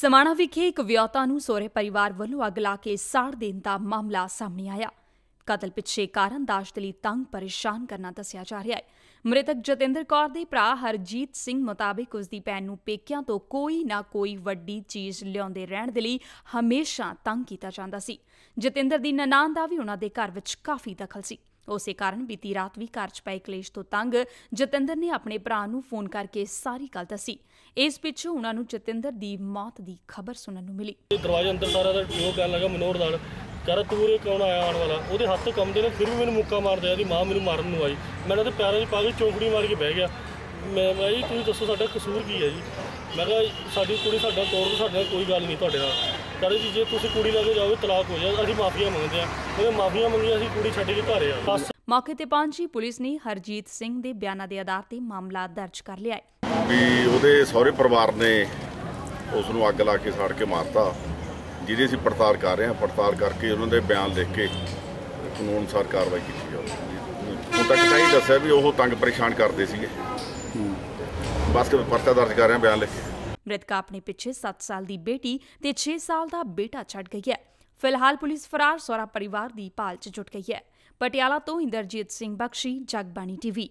ਸਮਾਣਾ ਵਿਖੇ ਇੱਕ ਵਿਆਹੁਤਾ ਨੂੰ ਸਹੁਰੇ ਪਰਿਵਾਰ ਵੱਲੋਂ ਅੱਗ ਲਾ ਕੇ ਸਾੜ ਦੇਣ ਦਾ ਮਾਮਲਾ ਸਾਹਮਣੇ ਆਇਆ। ਕਤਲ ਪਿੱਛੇ ਕਾਰਨ ਦਾਸ਼ਤ ਲਈ ਤੰਗ ਪਰੇਸ਼ਾਨ ਕਰਨਾ ਦੱਸਿਆ ਜਾ ਰਿਹਾ ਹੈ। ਮ੍ਰਿਤਕ ਜਤਿੰਦਰ ਕੌਰ ਦੇ ਭਰਾ ਹਰਜੀਤ ਸਿੰਘ ਮੁਤਾਬਿਕ ਉਸ ਦੀ ਭੈਣ ਨੂੰ ਪੇਕਿਆਂ ਤੋਂ ਕੋਈ ਨਾ ਕੋਈ ਵੱਡੀ ਚੀਜ਼ ਲਿਆਉਂਦੇ ਰਹਿਣ ਦੇ ਲਈ ਹਮੇਸ਼ਾ ਤੰਗ ਕੀਤਾ ਜਾਂਦਾ ਸੀ। ਜਤਿੰਦਰ ਦੀ ਨਨਾਣ ਦਾ ਵੀ ਉਹਨਾਂ ਦੇ ਘਰ ਵਿੱਚ ਕਾਫੀ ਦਖਲ ਸੀ। ਉਸੇ ਕਾਰਨ ਬੀਤੀ ਰਾਤ ਵੀ ਘਰ 'ਚ ਪਏ ਕਲੇਸ਼ ਤੋਂ ਤੰਗ ਜਤਿੰਦਰ ਨੇ ਆਪਣੇ ਭਰਾ ਨੂੰ ਫੋਨ ਕਰਕੇ ਸਾਰੀ ਗੱਲ ਦੱਸੀ। ਇਸ ਪਿੱਛੋਂ ਉਹਨਾਂ ਨੂੰ ਜਤਿੰਦਰ ਦੀ ਮੌਤ ਦੀ ਖਬਰ ਸੁਣਨ ਨੂੰ ਮਿਲੀ। ਦਰਵਾਜ਼ੇ ਅੰਦਰ ਸਾਰਾ ਦਾ ਉਹ ਕਹਿਣ ਲੱਗਾ ਮਨੋਰ ਨਾਲ ਕਰ ਤੂੰ ਉਰੇ ਕੌਣ ਆਇਆ ਆਉਣ ਵਾਲਾ? ਉਹਦੇ ਹੱਥ ਕੰਮਦੇ ਨੇ, ਫਿਰ ਵੀ ਮੈਨੂੰ ਮੁੱਕਾ ਮਾਰਦਾ ਇਹਦੀ ਮਾਂ ਮੈਨੂੰ ਮਾਰਨ ਨੂੰ ਆਈ। ਮੈਂ ਉਹਦੇ ਪੈਰਾਂ 'ਚ ਪਾ ਕੇ ਚੌਂਕੜੀ ਮਾਰ ਕੇ ਬਹਿ ਗਿਆ। ਮੈਂ ਮੈਂ ਤੁਸੀਂ ਦੱਸੋ ਸਾਡਾ ਕਸੂਰ ਕੀ ਹੈ ਜੀ? ਮੈਂ ਕਿਹਾ, ਸਾਡੀ ਕੁੜੀ ਸਾਡਾ ਤੋੜ ਦੋ ਕੋਈ ਗੱਲ ਨਹੀਂ ਤੁਹਾਡੇ ਨਾਲ। ਕਹਿੰਦੇ ਜੀ ਜੇ ਤੁਸੀਂ ਕੁੜੀ ਲੈ ਕੇ ਜਾਓਗੇ ਤਲਾਕ ਹੋ ਜਾਏ ਅਸੀਂ ਮਾਫੀਆਂ ਮੰਗਦੇ ਆ ਉਹਨੇ ਮਾਫੀਆਂ ਮੰਗੀਆਂ ਅਸੀਂ ਕੁੜੀ ਛੱਡ ਕੇ ਘਰ ਆ। ਬਸ। ਮੌਕੇ ਤੇ ਪਹੁੰਚੀ ਪੁਲਿਸ ਨੇ ਹਰਜੀਤ ਸਿੰਘ ਦੇ ਬਿਆਨਾਂ ਦੇ ਆਧਾਰ ਤੇ ਮਾਮਲਾ ਦਰਜ ਕਰ ਲਿਆ ਹੈ। ਵੀ ਉਹਦੇ ਸਹੁਰੇ ਪਰਿਵਾਰ ਨੇ ਉਸ ਨੂੰ ਅੱਗ ਲਾ ਕੇ ਸਾੜ ਕੇ ਮਾਰਤਾ ਜਿਹਦੀ ਅਸੀਂ ਪੜਤਾਲ ਕਰ ਰਹੇ ਹਾਂ। ਪੜਤਾਲ ਕਰਕੇ ਉਹਨਾਂ ਦੇ ਬਿਆਨ ਲਿਖ ਕੇ ਕਾਨੂੰਨ ਅਨੁਸਾਰ ਕਾਰਵਾਈ ਕੀਤੀ ਜਾਊਗੀ ਹੁਣ ਤੱਕ ਤਾਂ ਇਹ ਦੱਸਿਆ ਵੀ ਉਹ ਤੰਗ ਪਰੇਸ਼ਾਨ ਕਰਦੇ ਸੀਗੇ। ਬਸ ਕਿ ਪਰਚਾ ਦਰਜ ਕਰ ਰਹੇ ਹਾਂ ਬਿਆਨ ਲਿਖ ਕੇ। ਮ੍ਰਿਤਕਾ ਆਪਣੇ ਪਿੱਛੇ 7 ਸਾਲ ਦੀ ਬੇਟੀ ਤੇ 6 ਸਾਲ ਦਾ ਬੇਟਾ ਛੱਡ ਗਈ ਹੈ। ਫਿਲਹਾਲ ਪੁਲਿਸ ਫਰਾਰ, ਸਹੁਰਾ ਪਰਿਵਾਰ ਦੀ ਭਾਲ 'ਚ ਜੁਟ ਗਈ ਹੈ। ਪਟਿਆਲਾ ਤੋਂ ਇੰਦਰਜੀਤ ਸਿੰਘ ਬਖਸ਼ੀ, ਜਗਬਾਣੀ ਟੀਵੀ।